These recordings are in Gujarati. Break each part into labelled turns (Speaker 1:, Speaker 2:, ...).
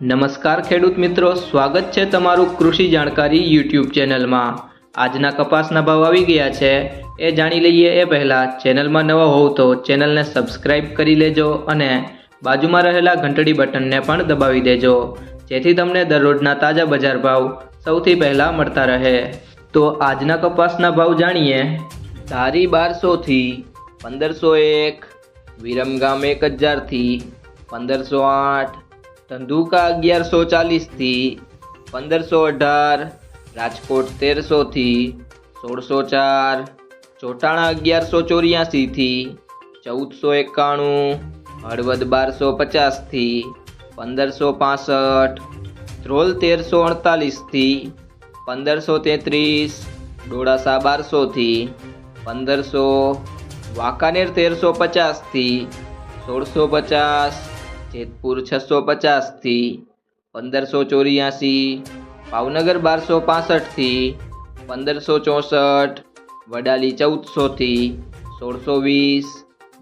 Speaker 1: નમસ્કાર ખેડૂત મિત્રો, સ્વાગત છે તમારું કૃષિ જાણકારી યુટ્યુબ ચેનલમાં. આજના કપાસના ભાવ આવી ગયા છે. એ જાણી લઈએ એ પહેલાં, ચેનલમાં નવા હોવ તો ચેનલને સબસ્ક્રાઇબ કરી લેજો અને બાજુમાં રહેલા ઘંટડી બટનને પણ દબાવી દેજો. જેથી તમને દરરોજના તાજા બજાર ભાવ સૌથી પહેલાં મળતા રહે. તો આજના કપાસના ભાવ જાણીએ. ધારી બારસોથી પંદરસો એક, વિરમગામ એક હજારથી પંદરસો આઠ ધંધુકા અગિયારસો ચાલીસથી પંદરસો અઢાર, રાજકોટ તેરસોથી સોળસો ચાર, ચોટાણા અગિયારસો ચોર્યાસીથી ચૌદસો એકાણું, હળવદ બારસો પચાસથી પંદરસો પાસઠ, ધ્રોલ તેરસો અડતાલીસથી પંદરસો તેત્રીસ, ડોળાસા બારસોથી પંદરસો, વાંકાનેર તેરસો પચાસથી સોળસો પચાસ જેતપુર છસો પચાસથી પંદરસો ચોર્યાસી, ભાવનગર બારસો પાસઠથી પંદરસો ચોસઠ, વડાલી ચૌદસોથી સોળસો વીસ,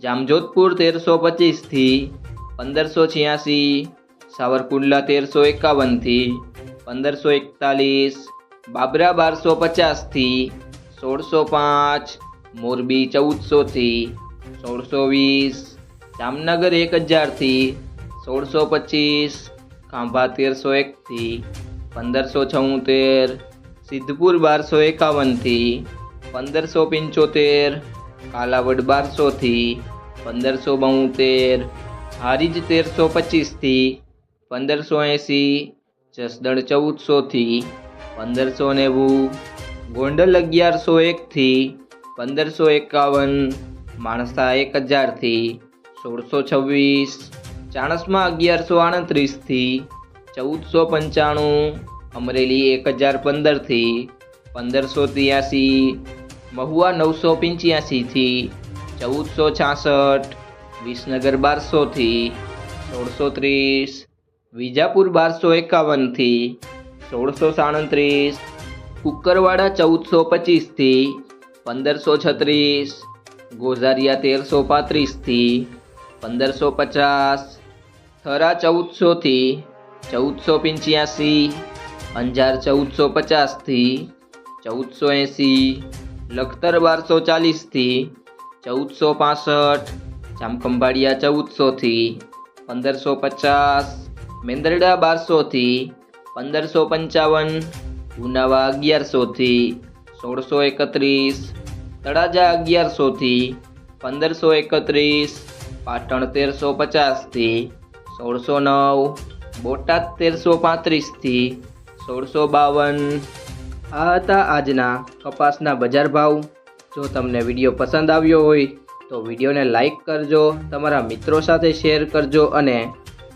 Speaker 1: જામજોધપુર તેરસો પચીસથી પંદરસો છ્યાસી, સાવરકુંડલા તેરસો એકાવનથી પંદરસો એકતાલીસ, બાબરા બારસો પચાસથી સોળસો પાંચ, મોરબી ચૌદસોથી સોળસો વીસ, જામનગર એક હજારથી સોળસો પચીસ, ખાંભા તેરસો એકથી પંદરસો છોતેર, સિદ્ધપુર બારસો એકાવનથી, પંદરસો પંચોતેર, કાલાવડ બારસોથી, પંદરસો બોતેર, હારીજ તેરસો પચીસથી, પંદરસો એંસી જસદણ ચૌદસોથી, પંદરસો નેવું, ગોંડલ અગિયારસો એકથી, પંદરસો એકાવન, માણસા એક હજારથી, સોળસો છવ્વીસ ચાણસમાં અગિયારસો આડત્રીસથી ચૌદસો પંચાણું, અમરેલી એક હજાર પંદરથી પંદરસો ત્યાસી, મહુવા નવસો પંચ્યાસીથી ચૌદસો છાસઠ, વિસનગર બારસોથી સોળસો ત્રીસ, વિજાપુર બારસો એકાવનથી સોળસો સાડત્રીસ, કુકરવાડા ચૌદસો પચીસથી પંદરસો છત્રીસ, ગોઝારિયા તેરસો પાંત્રીસથી પંદરસો પચાસ થરા ચૌદસોથી ચૌદસો પંચ્યાસી, અંજાર ચૌદસો પચાસથી ચૌદસો એંસી, લખતર બારસો ચાલીસથી ચૌદસો પાસઠ, જામખંભાળિયા ચૌદસોથી પંદરસો પચાસ, મેંદરડા બારસોથી પંદરસો પંચાવન ઉનાવા અગિયારસોથી સોળસો એકત્રીસ, તળાજા અગિયારસોથી પંદરસો એકત્રીસ, પાટણ તેરસો પચાસથી સોળસો નવ, બોટાદ તેરસો પાંત્રીસથી સોળસો બાવન. આ હતા આજના કપાસના બજાર ભાવ. જો તમને વીડિયો પસંદ આવ્યો હોય, તો વિડીયોને લાઈક કરજો, તમારા મિત્રો સાથે શેર કરજો અને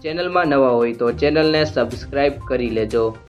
Speaker 1: ચેનલમાં નવા હોય તો ચેનલને સબસ્ક્રાઈબ કરી લેજો.